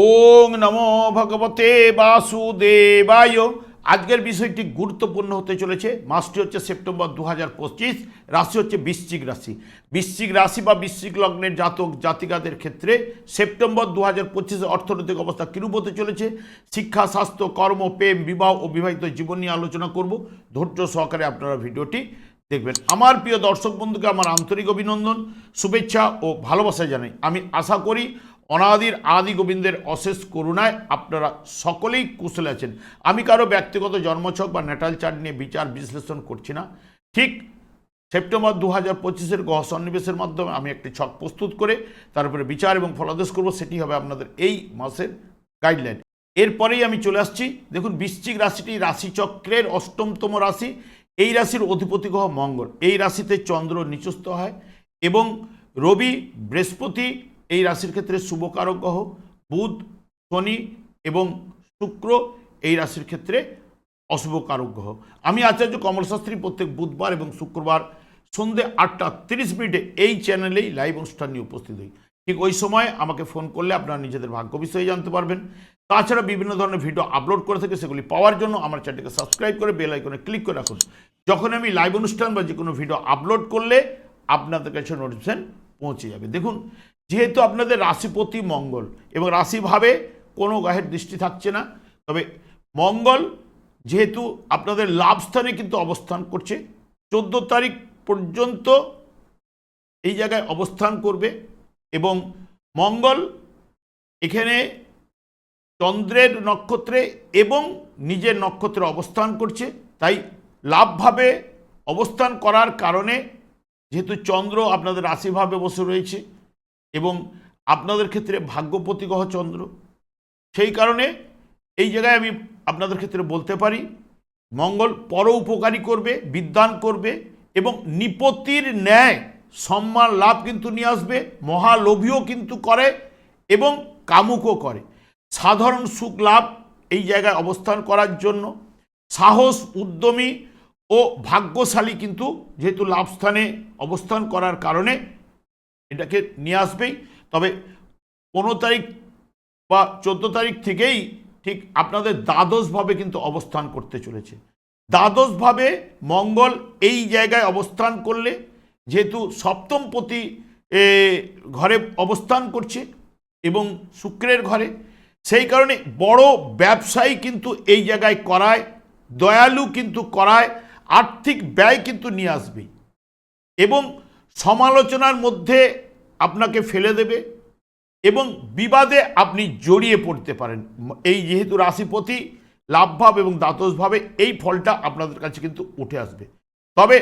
ওং নমো ভগবতে বাসুদেবায়। আজকের বিষয়টি গুরুত্বপূর্ণ হতে চলেছে। মাসটি হচ্ছে সেপ্টেম্বর দু হাজার পঁচিশ, রাশি হচ্ছে বৃশ্চিক রাশি। বৃশ্চিক রাশি বা বৃশ্চিক লগ্নের জাতক, জাতিকাদের ক্ষেত্রে সেপ্টেম্বর দু হাজার অর্থনৈতিক অবস্থা কিরূপ হতে চলেছে? শিক্ষা, স্বাস্থ্য, কর্ম, প্রেম, বিবাহ ও বিবাহিত জীবন নিয়ে আলোচনা করব। ধৈর্য সহকারে আপনারা ভিডিওটি দেখবেন। আমার প্রিয় দর্শক বন্ধুকে আমার আন্তরিক অভিনন্দন, শুভেচ্ছা ও ভালোবাসা জানাই। আমি আশা করি অনাদির আদি গোবিন্দের অশেষ করুণায় আপনারা সকলেই কুশলে আছেন। আমি কারও ব্যক্তিগত জন্মছক বা নেটাল চার্ট নিয়ে বিচার বিশ্লেষণ করছি না। ঠিক সেপ্টেম্বর দু হাজার পঁচিশের গহ সন্নিবেশের মাধ্যমে আমি একটি ছক প্রস্তুত করে তার উপরে বিচার এবং ফলাদেশ করব, সেটি হবে আপনাদের এই মাসের গাইডলাইন এরপরেই আমি চলে আসছি। দেখুন, বৃশ্চিক রাশিটি রাশিচক্রের অষ্টমতম রাশি। এই রাশির অধিপতি গ্রহ মঙ্গল। এই রাশিতে চন্দ্র নিচস্থ হয় এবং রবি বৃহস্পতি এই রাশির ক্ষেত্রে শুভকারক গ্রহ, বুধ, শনি এবং শুক্র এই রাশির ক্ষেত্রে অশুভ কারক গ্রহ। আমি আচার্য কমল শাস্ত্রী প্রত্যেক বুধবার এবং শুক্রবার সন্ধে আটটা তিরিশ মিনিটে এই চ্যানেলেই লাইভ অনুষ্ঠান নিয়ে উপস্থিত হই। ঠিক ওই সময় আমাকে ফোন করলে আপনারা নিজেদের ভাগ্য বিষয়ে জানতে পারবেন। তাছাড়া বিভিন্ন ধরনের ভিডিও আপলোড করে থাকে সেগুলি পাওয়ার জন্য আমার চ্যানেলকে সাবস্ক্রাইব করে বেল আইকনে ক্লিক করে রাখুন। যখন আমি লাইভ অনুষ্ঠান বা যে কোনো ভিডিও আপলোড করলে আপনাদের কাছে নোটিফিকেশন পৌঁছে যাবে। দেখুন যেহেতু আপনাদের রাশিপতি মঙ্গল এবং রাশিভাবে কোনো গ্রহের দৃষ্টি থাকছে না, তবে মঙ্গল যেহেতু আপনাদের লাভ স্থানে কিন্তু অবস্থান করছে, চোদ্দ তারিখ পর্যন্ত এই জায়গায় অবস্থান করবে এবং মঙ্গল এখানে চন্দ্রের নক্ষত্রে এবং নিজের নক্ষত্রে অবস্থান করছে, তাই লাভভাবে অবস্থান করার কারণে যেহেতু চন্দ্র আপনাদের রাশিভাবে বসে রয়েছে এবং আপনাদের ক্ষেত্রে ভাগ্যপতি চন্দ্র। সেই কারণে এই জায়গায় আমি আপনাদের ক্ষেত্রে বলতে পারি, মঙ্গল পর উপকারী করবে, বিদ্যান করবে এবং নিপতির ন্যায় সম্মান লাভ কিন্তু নিয়ে আসবে, মহালোভীও কিন্তু করে এবং কামুকও করে। সাধারণ সুখ লাভ এই জায়গায় অবস্থান করার জন্য সাহস, উদ্যমী ও ভাগ্যশালী কিন্তু যেহেতু লাভস্থানে অবস্থান করার কারণে এটাকে নিয়ে আসবেই তবে পনেরো তারিখ বা চোদ্দ তারিখ থেকেই ঠিক আপনাদের দ্বাদশভাবে কিন্তু অবস্থান করতে চলেছে। দ্বাদশভাবে মঙ্গল এই জায়গায় অবস্থান করলে যেহেতু সপ্তম পতি এ, ঘরে অবস্থান করছে এবং শুক্রের ঘরে সেই কারণে বড় ব্যবসায়ী কিন্তু এই জায়গায় করায় দয়ালু কিন্তু করায় আর্থিক ব্যয় কিন্তু নিয়ে আসবেই। এবং সমালোচনার মধ্যে আপনাকে ফেলে দেবে এবং বিবাদে আপনি জড়িয়ে পড়তে পারেন। এই যেহেতু রাশিপতি লাভভাব এবং দ্বাদশভাবে এই ফলটা আপনাদের কাছে কিন্তু উঠে আসবে। তবে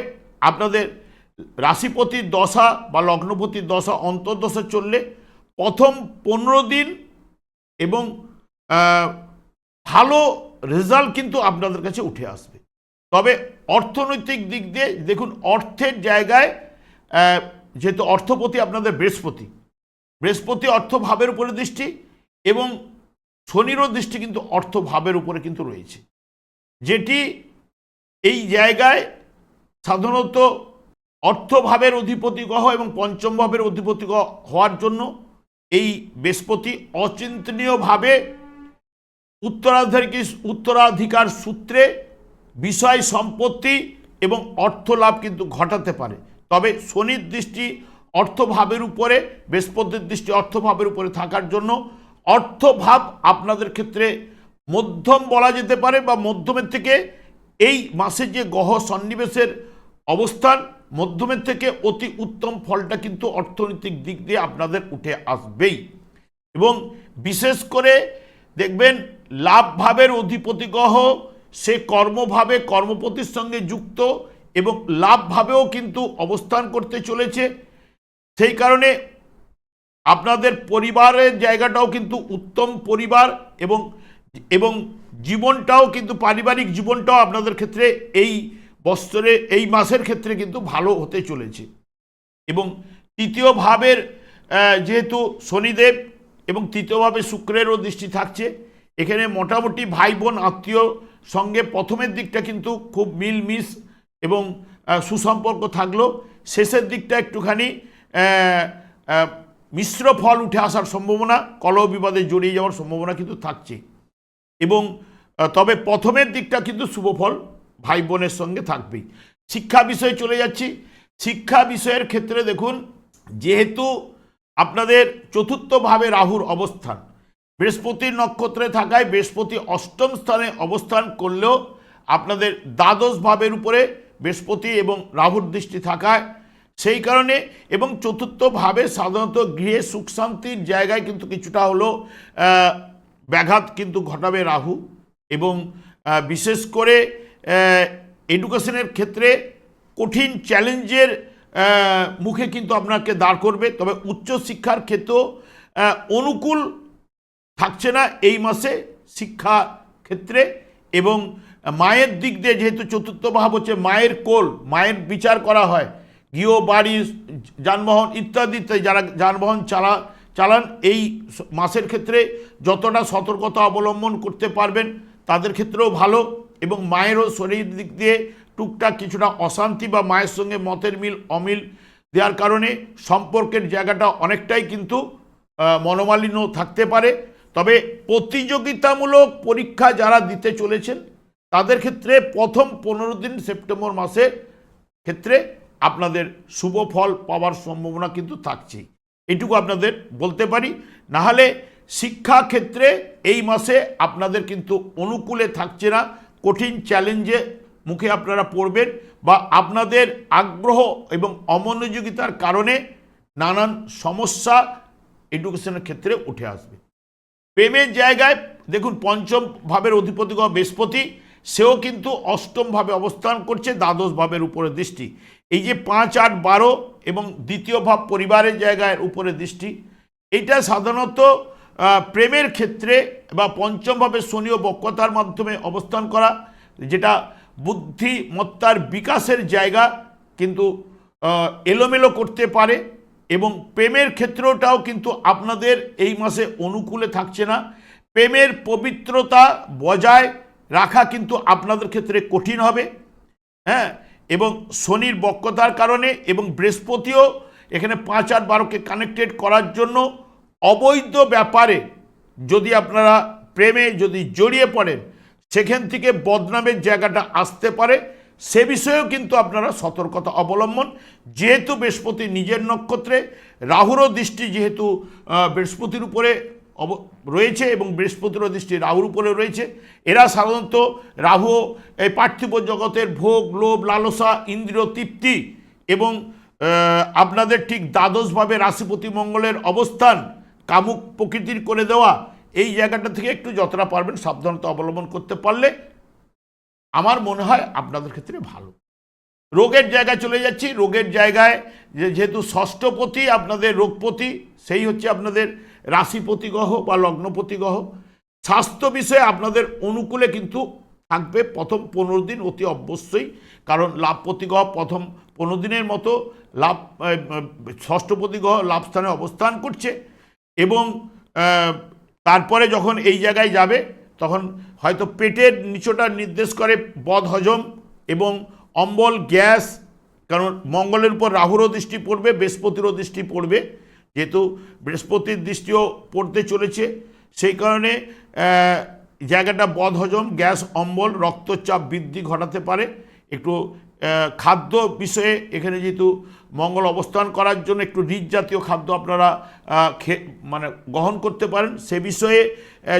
আপনাদের রাশিপতির দশা বা লগ্নপতির দশা অন্তর্দশা চললে প্রথম পনেরো দিন এবং ভালো রেজাল্ট কিন্তু আপনাদের কাছে উঠে আসবে। তবে অর্থনৈতিক দিক দিয়ে দেখুন, অর্থের জায়গায় যেহেতু অর্থপতি আপনাদের বৃহস্পতি বৃহস্পতি অর্থভাবের উপরে দৃষ্টি এবং শনিরও দৃষ্টি কিন্তু অর্থভাবের উপরে কিন্তু রয়েছে। যেটি এই জায়গায় সাধারণত অর্থভাবের অধিপতি গ্রহ এবং পঞ্চম ভাবের অধিপতি হওয়ার জন্য এই বৃহস্পতি অচিন্তনীয়ভাবে উত্তরাধিকারী, উত্তরাধিকার সূত্রে বিষয়, সম্পত্তি এবং অর্থ লাভ কিন্তু ঘটাতে পারে। তবে শনির দৃষ্টি অর্থভাবের উপরে, বৃহস্পতির দৃষ্টি অর্থভাবের উপরে থাকার জন্য অর্থভাব আপনাদের ক্ষেত্রে মধ্যম বলা যেতে পারে বা মধ্যমের থেকে এই মাসে যে গ্রহ সন্নিবেশের অবস্থান, মধ্যমের থেকে অতি উত্তম ফলটা কিন্তু অর্থনৈতিক দিক দিয়ে আপনাদের উঠে আসবেই। এবং বিশেষ করে দেখবেন, লাভভাবের অধিপতি গ্রহ, সে কর্মভাবে কর্মপতির সঙ্গে যুক্ত এবং লাভভাবেও কিন্তু অবস্থান করতে চলেছে। সেই কারণে আপনাদের পরিবারের জায়গাটাও কিন্তু উত্তম পরিবার এবং এবং জীবনটাও কিন্তু, পারিবারিক জীবনটাও আপনাদের ক্ষেত্রে এই বৎসরে এই মাসের ক্ষেত্রে কিন্তু ভালো হতে চলেছে। এবং তৃতীয় ভাবের যেহেতু শনিদেব এবং তৃতীয়ভাবে শুক্রেরও দৃষ্টি থাকছে, এখানে মোটামুটি ভাই বোন আত্মীয় সঙ্গে প্রথমের দিকটা কিন্তু খুব মিল মিস এবং সুসম্পর্ক থাকল। শেষের দিকটা একটুখানি মিশ্র ফল উঠে আসার সম্ভাবনা, কলহ বিবাদে জড়িয়ে যাওয়ার সম্ভাবনা কিন্তু থাকছে। এবং তবে প্রথমের দিকটা কিন্তু শুভ ফল ভাই বোনের সঙ্গে থাকবেই। শিক্ষা বিষয়ে চলে যাচ্ছি। শিক্ষা বিষয়ের ক্ষেত্রে দেখুন, যেহেতু আপনাদের চতুর্থভাবে রাহুর অবস্থান বৃহস্পতির নক্ষত্রে থাকায় বৃহস্পতি অষ্টম স্থানে অবস্থান করলেও আপনাদের দ্বাদশ ভাবের উপরে বৃহস্পতি এবং রাহুর দৃষ্টি থাকায় সেই কারণে এবং চতুর্থভাবে সাধারণত গৃহে সুখ শান্তির জায়গায় কিন্তু কিছুটা হলো ব্যাঘাত কিন্তু ঘটাবে রাহু এবং বিশেষ করে এডুকেশনের ক্ষেত্রে কঠিন চ্যালেঞ্জের মুখে কিন্তু আপনাকে দাঁড় করবে। তবে উচ্চশিক্ষার ক্ষেত্রেও অনুকূল থাকছে না এই মাসে শিক্ষা ক্ষেত্রে এবং মায়ের দিক দিয়ে যেহেতু চতুর্থ ভাব হচ্ছে মায়ের কোল, মায়ের বিচার করা হয়, গৃহ, বাড়ি, যানবাহন ইত্যাদি ইত্যাদি, যারা যানবাহন চালা, চালান এই মাসের ক্ষেত্রে যতটা সতর্কতা অবলম্বন করতে পারবেন, তাদের ক্ষেত্রেও ভালো এবং মায়েরও শরীর দিক দিয়ে টুকটাক কিছুটা অশান্তি বা মায়ের সঙ্গে মতের মিল, অমিল দেওয়ার কারণে সম্পর্কের জায়গাটা অনেকটাই কিন্তু মনোমালিন্য থাকতে পারে। তবে প্রতিযোগিতামূলক পরীক্ষা যারা দিতে চলেছেন তাদের ক্ষেত্রে প্রথম পনেরো দিন সেপ্টেম্বর মাসে ক্ষেত্রে আপনাদের শুভ ফল পাওয়ার সম্ভাবনা কিন্তু থাকছেই। এটুকু আপনাদের বলতে পারি। নাহলে শিক্ষা ক্ষেত্রে এই মাসে আপনাদের কিন্তু অনুকূলে থাকছে না। কঠিন চ্যালেঞ্জে মুখে আপনারা পড়বেন বা আপনাদের আগ্রহ এবং অমনোযোগিতার কারণে নানান সমস্যা এডুকেশনের ক্ষেত্রে উঠে আসবে। প্রেমের জায়গায় দেখুন, পঞ্চম ভাবের অধিপতি বৃহস্পতি সেও কিন্তু অষ্টম ভাবে অবস্থান করছে দ্বাদশ ভাবের উপরে দৃষ্টি। এই যে পাঁচ, আট, বারো এবং দ্বিতীয় ভাব পরিবারের জায়গায় উপরে দৃষ্টি, এটা সাধারণত প্রেমের ক্ষেত্রে বা পঞ্চমভাবে শনি ও বক্রতার মাধ্যমে অবস্থান করা, যেটা বুদ্ধিমত্তার বিকাশের জায়গা কিন্তু এলোমেলো করতে পারে এবং প্রেমের ক্ষেত্রটাও কিন্তু আপনাদের এই মাসে অনুকূলে থাকছে না। প্রেমের পবিত্রতা বজায় রাখা কিন্তু আপনাদের ক্ষেত্রে কঠিন হবে হ্যাঁ? এবং শনির বক্রতার কারণে এবং বৃহস্পতিও এখানে পাঁচ আট বারোকে কানেক্টেড করার জন্য অবৈধ ব্যাপারে যদি আপনারা প্রেমে যদি জড়িয়ে পড়েন, সেখান থেকে বদনামের জায়গাটা আসতে পারে। সে বিষয়েও কিন্তু আপনারা সতর্কতা অবলম্বন। যেহেতু বৃহস্পতি নিজের নক্ষত্রে, রাহুরও দৃষ্টি যেহেতু বৃহস্পতির উপরে অব, রয়েছে এবং বৃহস্পতিরও দৃষ্টি রাহুর উপরে রয়েছে। এরা সাধারণত রাহু, এই পার্থিব জগতের ভোগ, লোভ, লালসা, ইন্দ্রিয় তৃপ্তি এবং আপনাদের ঠিক দ্বাদশভাবে রাশিপতি মঙ্গলের অবস্থান কামুক প্রকৃতির করে দেওয়া, এই জায়গাটা থেকে একটু যতটা পারবেন সাবধানতা অবলম্বন করতে পারলে আমার মনে হয় আপনাদের ক্ষেত্রে ভালো। রোগের জায়গায় চলে যাচ্ছি। রোগের জায়গায় যেহেতু ষষ্ঠপতি আপনাদের রোগপতি, সেই হচ্ছে আপনাদের রাশিপতি গ্রহ বা লগ্নপতি গ্রহ স্বাস্থ্য বিষয়ে আপনাদের অনুকূলে কিন্তু থাকবে প্রথম পনেরো দিন অতি অবশ্যই, কারণ লাভপতি গ্রহ প্রথম পনেরো দিনের মতো লাভ ষষ্ঠপতি গ্রহ লাভ স্থানে অবস্থান করছে এবং তারপরে যখন এই জায়গায় যাবে, তখন হয়তো পেটের নিচটা নির্দেশ করে বদ হজম এবং অম্বল, গ্যাস, কারণ মঙ্গলের উপর রাহুরও দৃষ্টি পড়বে, বৃহস্পতিরও দৃষ্টি পড়বে। যেহেতু বৃহস্পতির দৃষ্টিও পড়তে চলেছে, সেই কারণে জায়গাটা বদ হজম গ্যাস, অম্বল, রক্তচাপ বৃদ্ধি ঘটাতে পারে। একটু খাদ্য বিষয়ে এখানে যেহেতু মঙ্গল অবস্থান করার জন্য একটু রিচ জাতীয় খাদ্য আপনারা মানে গ্রহণ করতে পারেন। সে বিষয়ে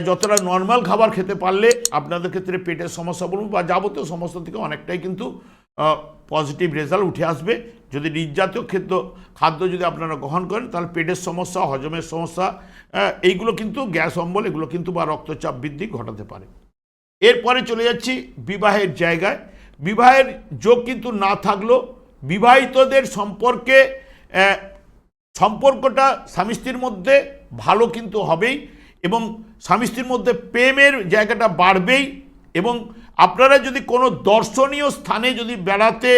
যতটা নর্মাল খাবার খেতে পারলে আপনাদের ক্ষেত্রে পেটের সমস্যা বলুন বা যাবতীয় সমস্যা থেকে অনেকটাই কিন্তু পজিটিভ রেজাল্ট উঠে আসবে। যদি জাতীয় খাদ্য খাদ্য যদি আপনারা গ্রহণ করেন, তাহলে পেটের সমস্যা, হজমের সমস্যা এইগুলো কিন্তু গ্যাস, অম্বল, এগুলো কিন্তু বা রক্তচাপ বৃদ্ধি ঘটাতে পারে। এরপরে চলে যাচ্ছি বিবাহের জায়গায়। বিবাহের যোগ কিন্তু না থাকলেও বিবাহিতদের সম্পর্কে সম্পর্কটা স্বামী স্ত্রীর মধ্যে ভালো কিন্তু হবেই এবং স্বামী স্ত্রীর মধ্যে প্রেমের জায়গাটা বাড়বেই এবং আপনারা যদি কোনো দর্শনীয় স্থানে যদি বেড়াতে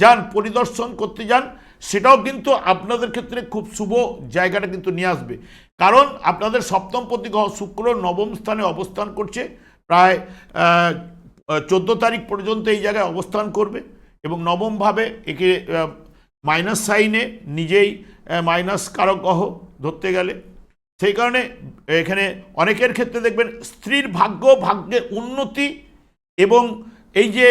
যান, পরিদর্শন করতে যান, সেটাও কিন্তু আপনাদের ক্ষেত্রে খুব শুভ জায়গাটা কিন্তু নিয়ে আসবে। কারণ আপনাদের সপ্তম প্রতি শুক্র নবম স্থানে অবস্থান করছে। প্রায় চোদ্দ তারিখ পর্যন্ত এই জায়গায় অবস্থান করবে এবং নবমভাবে একে মাইনাস সাইনে নিজেই মাইনাস কারক গ্রহ ধরতে গেলে। সেই কারণে এখানে অনেকের ক্ষেত্রে দেখবেন স্ত্রীর ভাগ্য ভাগ্যের উন্নতি এবং এই যে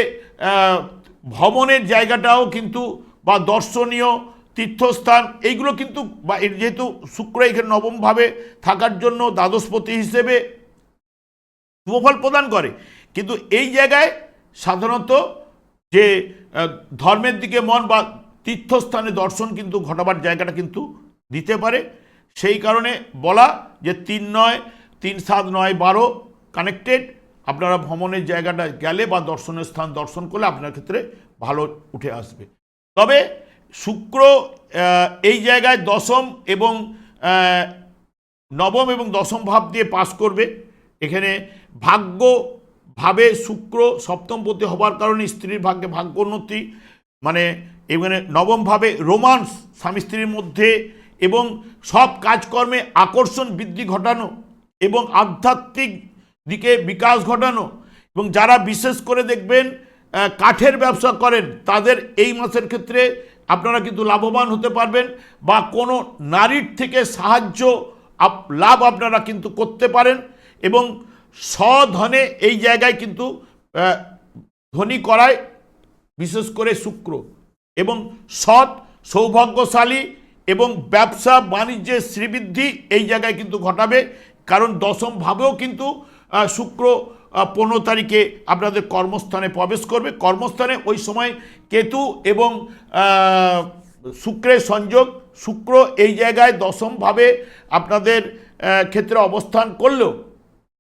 ভ্রমণের জায়গাটাও কিন্তু বা দর্শনীয় তীর্থস্থান, এইগুলো কিন্তু বা যেহেতু শুক্র এখানে নবমভাবে থাকার জন্য দ্বাদশপতি হিসেবে শুভফল প্রদান করে। কিন্তু এই জায়গায় সাধারণত যে ধর্মের দিকে মন বা তীর্থস্থানে দর্শন কিন্তু ঘটাবার জায়গাটা কিন্তু দিতে পারে। সেই কারণে বলা যে তিন নয়, তিন সাত নয় বারো কানেক্টেড আপনারা ভ্রমণের জায়গাটা গেলে বা দর্শনের স্থান দর্শন করলে আপনার ক্ষেত্রে ভালো উঠে আসবে। তবে শুক্র এই জায়গায় দশম এবং নবম এবং দশম ভাব দিয়ে পাস করবে। এখানে ভাগ্য ভাবে শুক্র সপ্তমপতি হবার কারণে স্ত্রীর ভাগ্যে ভাগ্য উন্নতি মানে এখানে নবম ভাবে রোমান্স, স্বামী স্ত্রীর মধ্যে এবং সব কাজকর্মে আকর্ষণ বৃদ্ধি ঘটানো এবং আধ্যাত্মিক দিকে বিকাশ ঘটানো এবং যারা বিশেষ করে দেখবেন কাঠের ব্যবসা করেন, তাদের এই মাসের ক্ষেত্রে আপনারা কিন্তু লাভবান হতে পারবেন বা কোনো নারীর থেকে সাহায্য লাভ আপনারা কিন্তু করতে পারেন এবং স্বধনে এই জায়গায় কিন্তু ধনী করায় বিশেষ করে শুক্র এবং সৎ, সৌভাগ্যশালী এবং ব্যবসা বাণিজ্যের শ্রীবৃদ্ধি এই জায়গায় কিন্তু ঘটাবে। কারণ দশম ভাবেও কিন্তু শুক্র পনেরো তারিখে আপনাদের কর্মস্থানে প্রবেশ করবে। কর্মস্থানে ওই সময় কেতু এবং শুক্রের সংযোগ। শুক্র এই জায়গায় দশমভাবে আপনাদের ক্ষেত্রে অবস্থান করলেও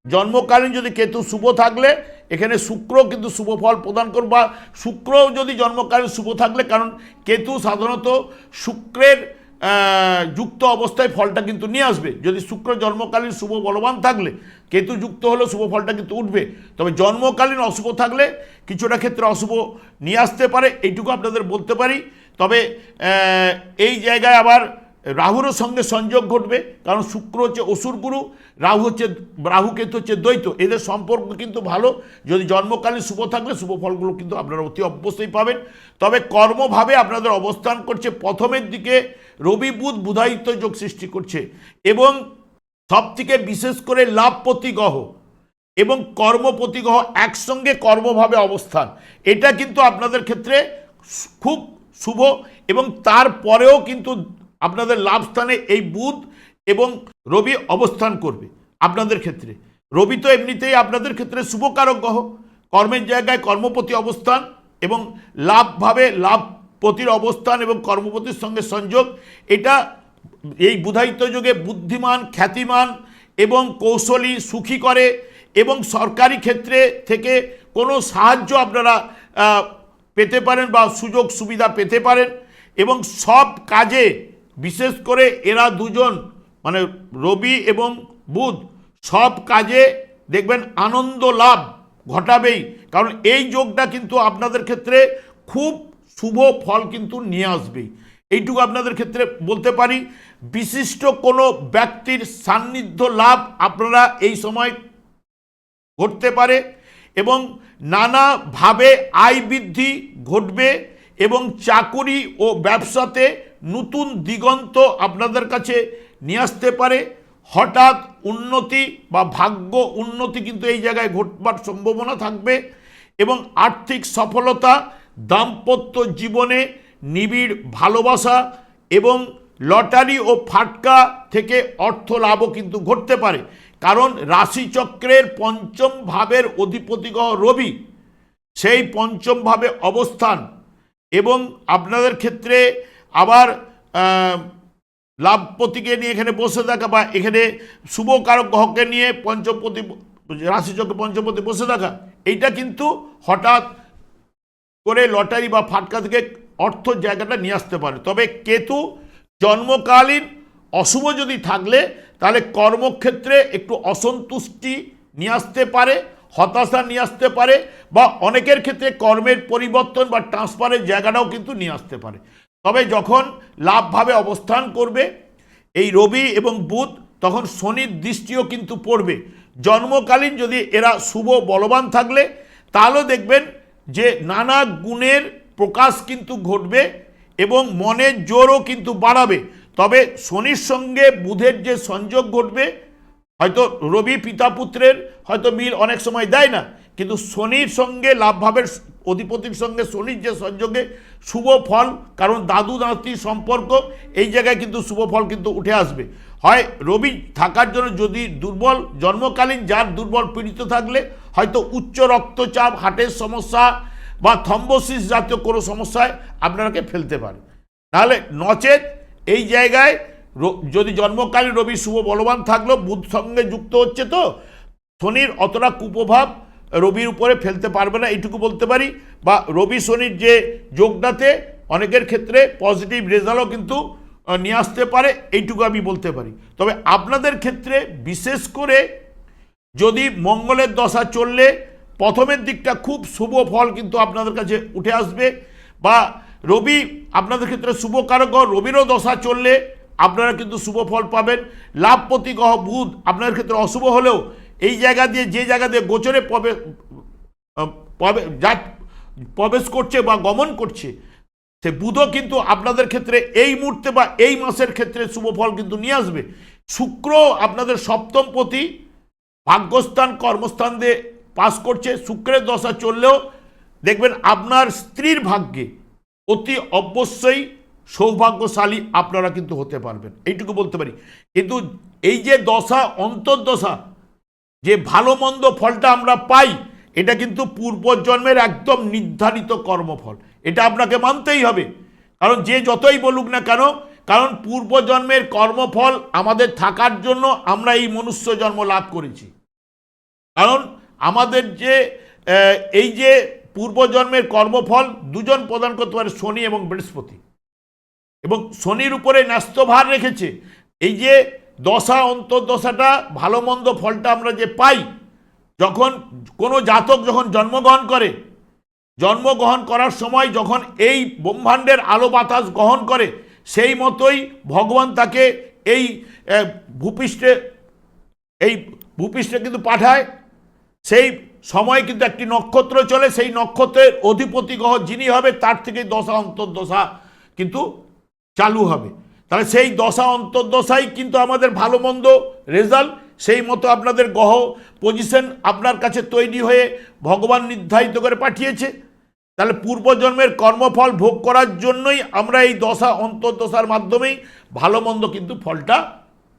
জন্মকালীন যদি কেতু শুভ থাকলে, এখানে শুক্র কিন্তু শুভ ফল প্রদান করবে বা শুক্র যদি জন্মকালীন শুভ থাকলে, কারণ কেতু সাধারণত শুক্রের যুক্ত অবস্থায় ফলটা কিন্তু নিয়ে আসবে। যদি শুক্র জন্মকালীন শুভ বলবান থাকলে, কেতু যুক্ত হলে শুভ ফলটা কিন্তু উঠবে। তবে জন্মকালীন অশুভ থাকলে কিছুটা ক্ষেত্রে অশুভ নিয়ে আসতে পারে, এইটুকু আপনাদের বলতে পারি। তবে এই জায়গায় আবার রাহুরও সঙ্গে সংযোগ ঘটবে, কারণ শুক্র হচ্ছে অসুর গুরু, রাহু হচ্ছে, রাহু কেতু হচ্ছে দ্বৈত। এদের সম্পর্ক কিন্তু ভালো। যদি জন্মকালীন শুভ থাকলে শুভ ফলগুলো কিন্তু আপনারা অতি অবশ্যই পাবেন। তবে কর্মভাবে আপনাদের অবস্থান করছে। প্রথমের দিকে রবি, বুধ বুধায়িত্ব যোগ সৃষ্টি করছে। এবং সব থেকে বিশেষ করে লাভপতি গ্রহ এবং কর্মপতি গ্রহ একসঙ্গে কর্মভাবে অবস্থান। এটা কিন্তু আপনাদের ক্ষেত্রে খুব শুভ এবং তারপরেও কিন্তু আপনাদের লাভ স্থানে এই বুধ এবং রবি অবস্থান করবে আপনাদের ক্ষেত্রে। রবি তো এমনিতেই আপনাদের ক্ষেত্রে শুভকারক গ্রহ, কর্মের জায়গায় কর্মপতি অবস্থান এবং লাভভাবে লাভপতির অবস্থান এবং কর্মপতির সঙ্গে সংযোগ। এটা এই বুধায়িত্ব যুগে বুদ্ধিমান, খ্যাতিমান এবং কৌশলী, সুখী করে এবং সরকারি ক্ষেত্রে থেকে কোনো সাহায্য আপনারা পেতে পারেন বা সুযোগ সুবিধা পেতে পারেন এবং সব কাজে বিশেষ করে এরা দুজন মানে রবি এবং বুধ, সব কাজে দেখবেন আনন্দ লাভ ঘটাবেই। কারণ এই যোগটা কিন্তু আপনাদের ক্ষেত্রে খুব শুভ ফল কিন্তু নিয়ে আসবেই। এইটুকু আপনাদের ক্ষেত্রে বলতে পারি, বিশিষ্ট কোনো ব্যক্তির সান্নিধ্য লাভ আপনারা এই সময় ঘটতে পারে এবং নানাভাবে আয় বৃদ্ধি ঘটবে এবং চাকুরি ও ব্যবসাতে নতুন দিগন্ত আপনাদের কাছে নিয়ে আসতে পারে। হঠাৎ উন্নতি বা ভাগ্য উন্নতি কিন্তু এই জায়গায় ঘটবার সম্ভাবনা থাকবে এবং আর্থিক সফলতা, দাম্পত্য জীবনে নিবিড় ভালোবাসা এবং লটারি ও ফাটকা থেকে অর্থ লাভও কিন্তু ঘটতে পারে। কারণ রাশিচক্রের পঞ্চম ভাবের অধিপতি গ্রহ রবি, সেই পঞ্চম ভাবে অবস্থান এবং আপনাদের ক্ষেত্রে আবার লাভপতিকে নিয়ে এখানে বসে থাকা বা এখানে শুভ কারক গ্রহকে নিয়ে পঞ্চমপতি রাশিচক্রে পঞ্চপতি বসে থাকা, এইটা কিন্তু হঠাৎ করে লটারি বা ফাটকা থেকে অর্থ জায়গাটা নিয়ে আসতে পারে। তবে কেতু জন্মকালীন অশুভ যদি থাকলে, তাহলে কর্মক্ষেত্রে একটু অসন্তুষ্টি নিয়ে আসতে পারে, হতাশা নিয়ে আসতে পারে, বা অনেকের ক্ষেত্রে কর্মের পরিবর্তন বা ট্রান্সফারের জায়গাটাও কিন্তু নিয়ে আসতে পারে। তবে যখন লাভভাবে অবস্থান করবে, এই রবি এবং বুধ, তখন শনির দৃষ্টিও কিন্তু পড়বে। জন্মকালীন যদি এরা শুভ বলবান থাকলে তাহলেও দেখবেন যে নানা গুণের প্রকাশ কিন্তু ঘটবে এবং মনের জোরও কিন্তু বাড়াবে। তবে শনির সঙ্গে বুধের যে সংযোগ ঘটবে, হয়তো রবি পিতা পুত্রের হয়তো মিল অনেক সময় দেয় না, কিন্তু শনির সঙ্গে লাভভাবের অধিপতির সঙ্গে শনির যে সংযোগে শুভ ফল, কারণ দাদু নাতির সম্পর্ক, এই জায়গায় কিন্তু শুভ ফল কিন্তু উঠে আসবে। হয় রবি থাকার জন্য যদি দুর্বল, জন্মকালীন যার দুর্বল পীড়িত থাকলে, হয়তো উচ্চ রক্তচাপ, হার্টের সমস্যা বা থম্বোসিস জাতীয় কোনো সমস্যায় আপনাকে ফেলতে পারে। তাহলে নচেত এই জায়গায় যদি জন্মকালীন রবি শুভ বলবান থাকলেও বুধ সঙ্গে যুক্ত হচ্ছে তো, শনির অতটা কুপ্রভাব রবির উপরে ফেলতে পারবে না, এইটুকু বলতে পারি। বা রবি শনির যে যোগটাতে অনেকের ক্ষেত্রে পজিটিভ রেজাল্টও কিন্তু নিয়ে আসতে পারে, এইটুকু আমি বলতে পারি। তবে আপনাদের ক্ষেত্রে বিশেষ করে যদি মঙ্গলের দশা চললে, প্রথমের দিকটা খুব শুভ ফল কিন্তু আপনাদের কাছে উঠে আসবে। বা রবি আপনাদের ক্ষেত্রে শুভ কারক রবিরও দশা চললে আপনারা কিন্তু শুভ ফল পাবেন। লাভপতি গ্রহ বুধ আপনাদের ক্ষেত্রে অশুভ হলেও এই জায়গা দিয়ে যে জায়গা দিয়ে গোচরে প্রবে- আহ, যা- প্রবেশ করছে বা গমন করছে সে বুধও কিন্তু আপনাদের ক্ষেত্রে এই মুহূর্তে বা এই মাসের ক্ষেত্রে শুভ ফল কিন্তু নিয়ে আসবে। শুক্র আপনাদের সপ্তম পতি ভাগ্যস্থান কর্মস্থান দিয়ে পাস করছে। শুক্রের দশা চললেও দেখবেন আপনার স্ত্রীর ভাগ্যে অতি অবশ্যই সৌভাগ্যশালী আপনারা কিন্তু হতে পারবেন। এইটুকু বলতে পারি। কিন্তু এই যে দশা অন্তর্দশা যে ভালো মন্দ ফলটা আমরা পাই, এটা কিন্তু পূর্বজন্মের একদম নির্ধারিত কর্মফল। এটা আপনাকে মানতেই হবে। কারণ যে যতই বলুক না কেন, কারণ পূর্বজন্মের কর্মফল আমাদের থাকার জন্য আমরা এই মনুষ্য জন্ম লাভ করেছি। কারণ আমাদের যে এই যে পূর্বজন্মের কর্মফল দুজন প্রদান করতে পারে শনি এবং বৃহস্পতি। এবং শনির উপরে ন্যস্তভার রেখেছে। এই যে দশা অন্তর্দশাটা, ভালো মন্দ ফলটা আমরা যে পাই, যখন কোনো জাতক যখন জন্মগ্রহণ করে, জন্মগ্রহণ করার সময় যখন এই ব্রহ্মাণ্ডের আলো বাতাস গ্রহণ করে, সেই মতোই ভগবান তাকে এই ভূপৃষ্ঠে এই ভূপৃষ্ঠে কিন্তু পাঠায়। সেই সময় কিন্তু একটি নক্ষত্র চলে, সেই নক্ষত্রের অধিপতি গ্রহ যিনি হবে, তার থেকে দশা অন্তর্দশা কিন্তু চালু হবে। তাহলে সেই দশা অন্তর্দশাই কিন্তু আমাদের ভালো মন্দ রেজাল্ট, সেই মতো আপনাদের গহ পজিশন আপনার কাছে তৈরি হয়ে ভগবান নির্ধারিত করে পাঠিয়েছে। তাহলে পূর্বজন্মের কর্মফল ভোগ করার জন্যই আমরা এই দশা অন্তর্দশার মাধ্যমেই ভালো মন্দ কিন্তু ফলটা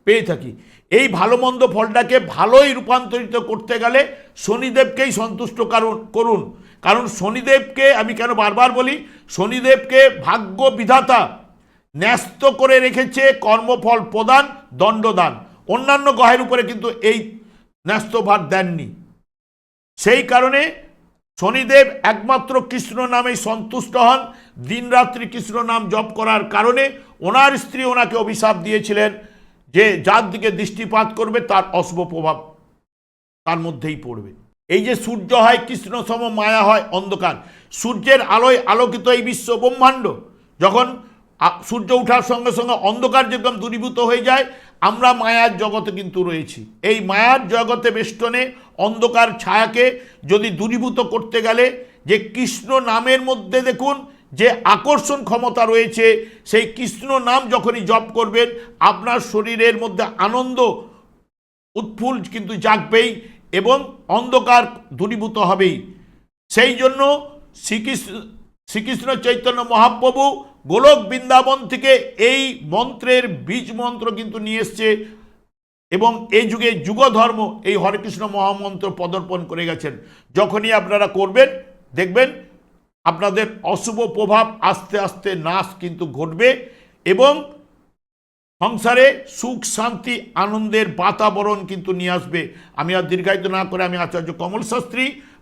পেয়ে থাকি। এই ভালো মন্দ ফলটাকে ভালোই রূপান্তরিত করতে গেলে শনিদেবকেই সন্তুষ্ট কারণ, করুন। কারণ শনিদেবকে আমি কেন বারবার বলি? শনিদেবকে ভাগ্য বিধাতা ন্যস্ত করে রেখেছে কর্মফল প্রদান, দণ্ডদান। অন্যান্য গ্রহের উপরে কিন্তু এই ন্যস্তভার দেননি। সেই কারণে শনিদেব একমাত্র কৃষ্ণ নামেই সন্তুষ্ট হন। দিনরাত্রি কৃষ্ণ নাম জপ করার কারণে ওনার স্ত্রী ওনাকে অভিশাপ দিয়েছিলেন যে যার দিকে দৃষ্টিপাত করবে, তার অশুভ প্রভাব তার মধ্যেই পড়বে। এই যে সূর্য হয় কৃষ্ণ সম মায়া হয়, অন্ধকার। সূর্যের আলোয় আলোকিত এই বিশ্ব ব্রহ্মাণ্ড, যখন সূর্য ওঠার সঙ্গে সঙ্গে অন্ধকার যেরকম দূরীভূত হয়ে যায়, আমরা মায়ার জগতে কিন্তু রয়েছি। এই মায়ার জগতে বেষ্টনে অন্ধকার ছায়াকে যদি দূরীভূত করতে গেলে, যে কৃষ্ণ নামের মধ্যে দেখুন যে আকর্ষণ ক্ষমতা রয়েছে, সেই কৃষ্ণ নাম যখনই জপ করবেন, আপনার শরীরের মধ্যে আনন্দ উৎফুল কিন্তু জাগবেই এবং অন্ধকার দূরীভূত হবেই। সেই জন্য শ্রীকৃষ্ণ শ্রীকৃষ্ণ চৈতন্য মহাপ্রভু গোলক বৃন্দাবন থেকে এই মন্ত্রের বীজ মন্ত্র কিন্তু নিয়ে এসছে। এবং এই যুগে যুগধর্ম এই হরেকৃষ্ণ মহামন্ত্র পদর্পণ করে গেছেন। যখনই আপনারা করবেন, দেখবেন আপনাদের অশুভ প্রভাব আস্তে আস্তে নাশ কিন্তু ঘটবে এবং সংসারে সুখ, শান্তি, আনন্দের বাতাবরণ কিন্তু নিয়ে আসবে। আমি আর দীর্ঘায়িত না করে আমি আচার্য কমল শাস্ত্রী